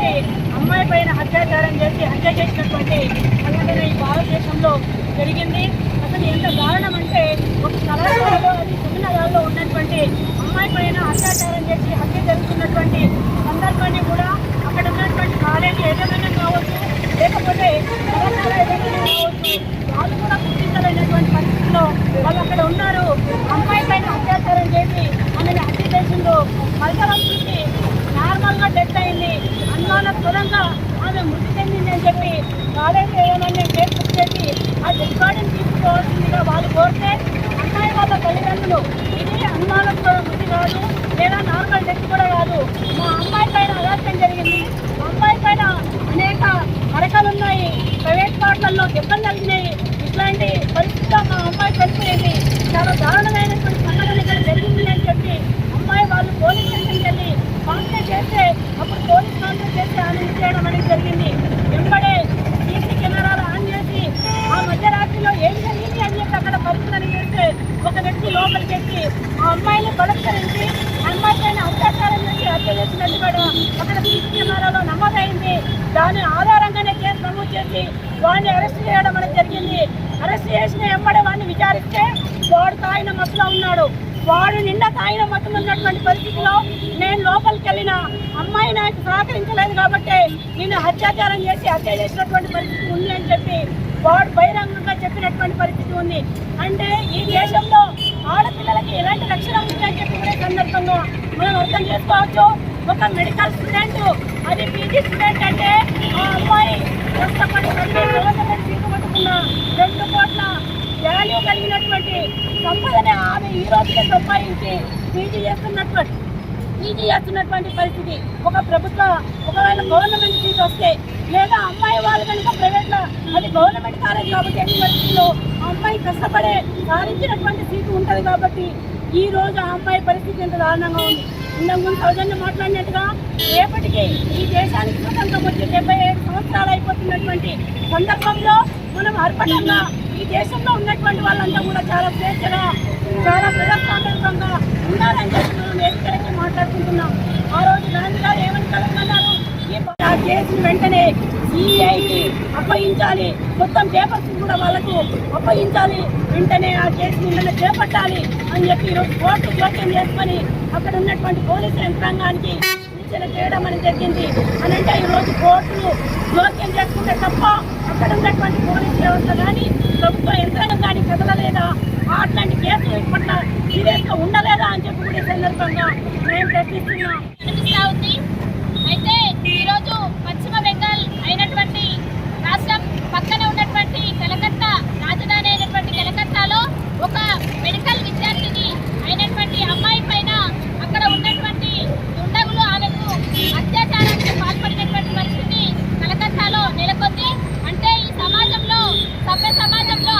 చేసి అమ్మాయి పైన అత్యాచారం చేసి హత్య చేసినటువంటి సంఘటన ఈ భారతదేశంలో జరిగింది. అసలు ఎంత దారుణం అంటే ఒక కళాశాలలో అది సెమినార్లో ఉన్నటువంటి అమ్మాయి పైన అత్యాచారం చేసి హత్య జరుగుతున్నటువంటి సందర్భాన్ని కూడా అక్కడ ఉన్నటువంటి కాలేజీ ఏదైనా కావచ్చు లేకపోతే కళాశాల ఏదైనా కావచ్చు వాళ్ళు కూడా గుర్తించలేనటువంటి పరిస్థితుల్లో వాళ్ళు అక్కడ ఉన్నారు అమ్మాయి పైన అత్యాచారం చేసి ఆమెను హత్య చేసిందో మధ్యవర్తికి నార్మల్గా డెత్ అయింది అనుమానస్పదంగా ఆమె మృతి చెందింది అని చెప్పి కాలేజీ ఏమని ఫేస్బుక్ చేసి ఆ డెడ్ బాడీని తీసుకోవాల్సిందిగా వాళ్ళు కోరితే అమ్మాయి వాళ్ళ తల్లిదండ్రులు ఇది అనుమానాస్పద మృతి కాదు లేదా నార్మల్ డెత్ కూడా కాదు. మా అమ్మాయి పైన అగాత్యం జరిగింది. అమ్మాయి పైన అనేక అరకలు ఉన్నాయి. ప్రైవేట్ పాటలలో దెబ్బలు తగిలినాయి. ఇట్లాంటి పరిస్థితిలో మా అమ్మాయి చనిపోయింది. చాలా దారుణమైనటువంటి సంఘటన ఇక్కడ జరిగింది అని చెప్పి అమ్మాయి వాళ్ళు పోలీస్ స్టేషన్కి వెళ్ళి కాంప్లైంట్ చేస్తే అప్పుడు పోలీస్ కాంప్లైంట్ చేసి ఆమె చేయడం అనేది జరిగింది. వెంబడే సీసీ కెమెరాలు ఆన్ చేసి ఆ మధ్యరాత్రిలో ఏం జరిగింది అని చెప్పి అక్కడ పరిశీలన చేస్తే ఒక వ్యక్తి లోపలికి ఎక్కి ఆ అమ్మాయిని బలత్కరించి అమ్మాయి పైన అత్యాచారం చేసి హత్య చేసినట్టు కూడా అక్కడ సీసీ కెమెరాలో నమోదైంది. దాని ఆధారంగానే కేసు నమోదు చేసి వాడిని అరెస్ట్ చేయడం అనేది జరిగింది. అరెస్ట్ చేసిన వెంబడే వాడిని విచారిస్తే వాడు తాగిన మత్తులో ఉన్నాడు. వాడు నిండా తాగిన మొత్తం ఉన్నటువంటి పరిస్థితిలో నేను లోపలికి వెళ్ళిన అమ్మాయి నాకు సహకరించలేదు కాబట్టి నేను అత్యాచారం చేసి హత్య చేసినటువంటి పరిస్థితి ఉంది అని చెప్పి వాడు బహిరంగంగా చెప్పినటువంటి పరిస్థితి ఉంది. అంటే ఈ దేశంలో ఆడపిల్లలకి ఎలాంటి రక్షణ ఉంది అని చెప్పి కూడా సందర్భంగా మనం అర్థం చేసుకోవచ్చు. ఒక మెడికల్ స్టూడెంట్ అది పీజీ స్టూడెంట్ అంటే ఆ అమ్మాయి కష్టపడి చదివి రెండు కోట్ల వాల్యూ కలిగినటువంటి సంపదనే ఆమె ఈ రోజుకే సంపాదించి పీజీ చేస్తున్నటువంటి పీజీ చేస్తున్నటువంటి పరిస్థితి. ఒక ప్రభుత్వ ఒకవేళ గవర్నమెంట్ సీట్ వస్తే లేదా అమ్మాయి వాళ్ళు కనుక ప్రైవేట్లో అది గవర్నమెంట్ కాలేజ్ కాబట్టి ఎన్ని పరిస్థితుల్లో అమ్మాయి కష్టపడే సాధించినటువంటి సీటు ఉంటుంది కాబట్టి ఈ రోజు ఆ అమ్మాయి పరిస్థితి ఎంత దారుణంగా ఉంది. ఇంతకు ముందు సౌజన్య మాట్లాడినట్టుగా రేపటికి ఈ దేశానికి స్వతంత్రం వచ్చి డెబ్బై ఏడు సంవత్సరాలు అయిపోతున్నటువంటి సందర్భంలో మనం అర్పణంగా దేశంలో ఉన్నటువంటి వాళ్ళంతా కూడా చాలా స్వేచ్ఛగా చాలా ప్రజాస్వామ్యంగా ఉండాలని చెప్పి మనం వేదికలకి మాట్లాడుకుంటున్నాం. ఆ రోజు గాంధీ గారు ఏమని కలగన్నారు ఆ కేసుని వెంటనే సిఐకి అప్పగించాలి. మొత్తం పేపర్స్ కూడా వాళ్ళకు అప్పగించాలి. వెంటనే ఆ కేసుని నిన్న చేపట్టాలి అని చెప్పి ఈరోజు కోర్టు జోక్యం చేసుకొని అక్కడ ఉన్నటువంటి పోలీసు యంత్రాంగానికి సూచన చేయడం అనేది జరిగింది. అని అంటే ఈరోజు కోర్టులు జోక్యం చేసుకుంటే తప్ప అక్కడ ఉన్నటువంటి పోలీస్ వ్యవస్థ కానీ ప్రభుత్వ యంత్రాంగం కానీ కదలలేదా? అట్లాంటి కేసులు ఇప్పట్లో సీరియస్ ఉండలేదా అని చెప్పి కూడా సందర్భంగా మేము ప్రశ్నిస్తున్నాం. కనిపిస్తా ఉంది. అయితే ఈరోజు పశ్చిమ బెంగాల్ అయినటువంటి రాష్ట్రం పక్కన ఉన్నటువంటి కలకత్తా రాజధాని అయినటువంటి కలకత్తాలో ఒక మెడికల్ విద్యార్థిని అయినటువంటి అమ్మాయి పైన అక్కడ ఉన్నటువంటి దుండగులు ఆమెకు అత్యాచారానికి పాల్పడినటువంటి పరిస్థితి కలకత్తాలో నెలకొంది అంటే ఈ సమాజంలో సభ్య సమాజంలో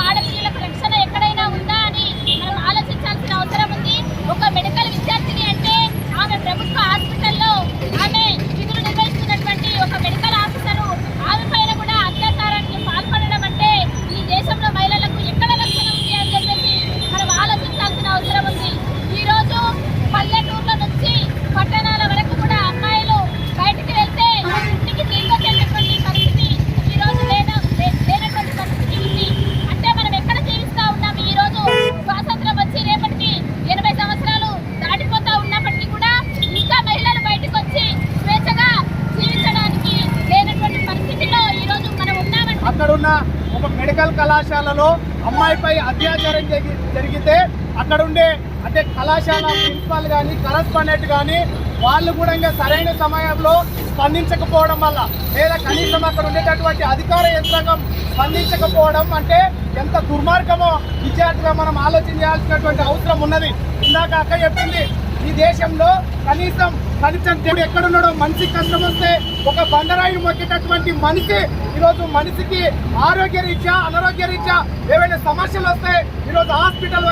కళాశాలలో అమ్మాయిపై అత్యాచారం జరిగి జరిగితే అక్కడుండే అంటే కళాశాల ప్రిన్సిపాల్ కానీ కరస్పాండెంట్ కానీ వాళ్ళు కూడా ఇంకా సరైన సమయంలో స్పందించకపోవడం వల్ల లేదా కనీసం అక్కడ ఉండేటటువంటి అధికార యంత్రాంగం స్పందించకపోవడం అంటే ఎంత దుర్మార్గమో విద్యార్థిగా మనం ఆలోచించాల్సినటువంటి అవసరం ఉన్నది. ఇందాక అక్క చెప్పింది ఈ దేశంలో కనీసం కనీసం దేవుడు ఎక్కడున్నాడో మనిషికి కష్టం వస్తే ఒక బండరాయిని మొక్కేటటువంటి మనిషి ఈరోజు మనిషికి ఆరోగ్య రీత్యా అనారోగ్య రీత్యా ఏవైనా సమస్యలు వస్తే ఈరోజు హాస్పిటల్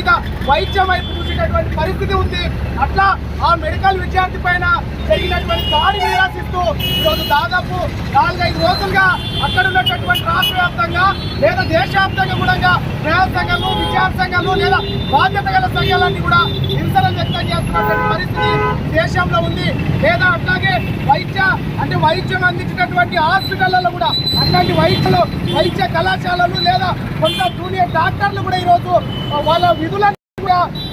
వైపు వైద్యం వైపు చూసేటటువంటి పరిస్థితి ఉంది. అట్లా ఆ మెడికల్ విద్యార్థి పైన జరిగినటువంటి దాడి నిరాశిస్తూ ఈరోజు దాదాపు నాలుగైదు రోజులుగా అక్కడ ఉన్నటువంటి రాష్ట్ర వ్యాప్తంగా లేదా దేశవ్యాప్తంగా కూడా న్యాయ సంఘాలు విద్యార్థి సంఘాలు లేదా బాధ్యత గల సంఘాలన్నీ కూడా నిరసన వ్యక్తం చేస్తున్నటువంటి పరిస్థితి దేశంలో ఉంది. లేదా అట్లాగే వైద్య అంటే వైద్యం అందించినటువంటి హాస్పిటళ్ళలో కూడా అట్లాంటి వైద్యులు వైద్య కళాశాలలు లేదా కొంత జూనియర్ డాక్టర్లు కూడా ఈరోజు వాళ్ళ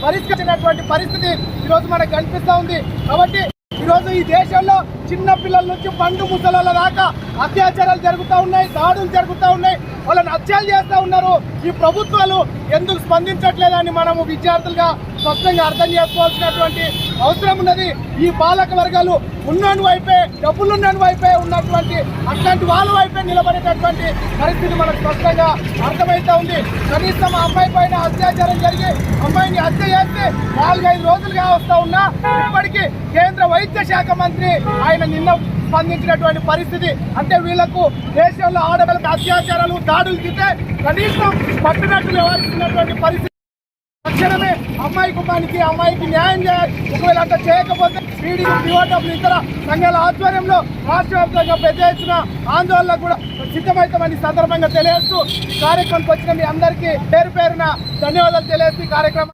పరిష్కరించినటువంటి పరిస్థితి ఈరోజు మనకు కనిపిస్తూ ఉంది. కాబట్టి ఈరోజు ఈ దేశంలో చిన్న పిల్లల నుంచి పండు ముసలాల దాకా అత్యాచారాలు జరుగుతూ ఉన్నాయి దాడులు జరుగుతూ ఉన్నాయి. వాళ్ళని హత్యలు చేస్తూ ఉన్నారు. ఈ ప్రభుత్వాలు ఎందుకు స్పందించట్లేదని మనము విద్యార్థులుగా స్పష్టంగా అర్థం చేసుకోవాల్సినటువంటి అవసరం ఉన్నది. ఈ పాలక వర్గాలు ఉన్నోని వైపే డబ్బులున్నోని వైపే ఉన్నటువంటి అట్లాంటి వాళ్ళ వైపే నిలబడేటటువంటి పరిస్థితి మనకు స్పష్టంగా అర్థమవుతా ఉంది. కనీసం అమ్మాయి పైన అత్యాచారం జరిగి అమ్మాయిని హత్య చేస్తే నాలుగైదు రోజులుగా వస్తా ఉన్నా ఇప్పటికీ కేంద్ర వైద్య శాఖ మంత్రి ఆయన నిన్న స్పందించినటువంటి పరిస్థితి. అంటే వీళ్ళకు దేశంలో ఆడవాళ్ళకి అత్యాచారాలు దాడులు తింటే కనీసం పట్టినట్టు వ్యవహరిస్తున్నటువంటి పరిస్థితి తక్షణమే అమ్మాయి కుటుంబానికి అమ్మాయికి న్యాయం చేయాలి. ఒకవేళ అట్లా చేయకపోతే పీడీ పిఓటప్లు ఇతర సంఘాల ఆధ్వర్యంలో రాష్ట్ర వ్యాప్తంగా పెద్ద ఎత్తున ఆందోళన కూడా సిద్ధమవుతామని సందర్భంగా తెలియజేస్తూ ఈ కార్యక్రమానికి వచ్చిన మీ అందరికీ పేరు పేరున ధన్యవాదాలు తెలియజేస్తూ ఈ కార్యక్రమం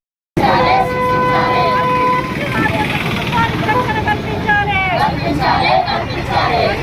కనిపించాలి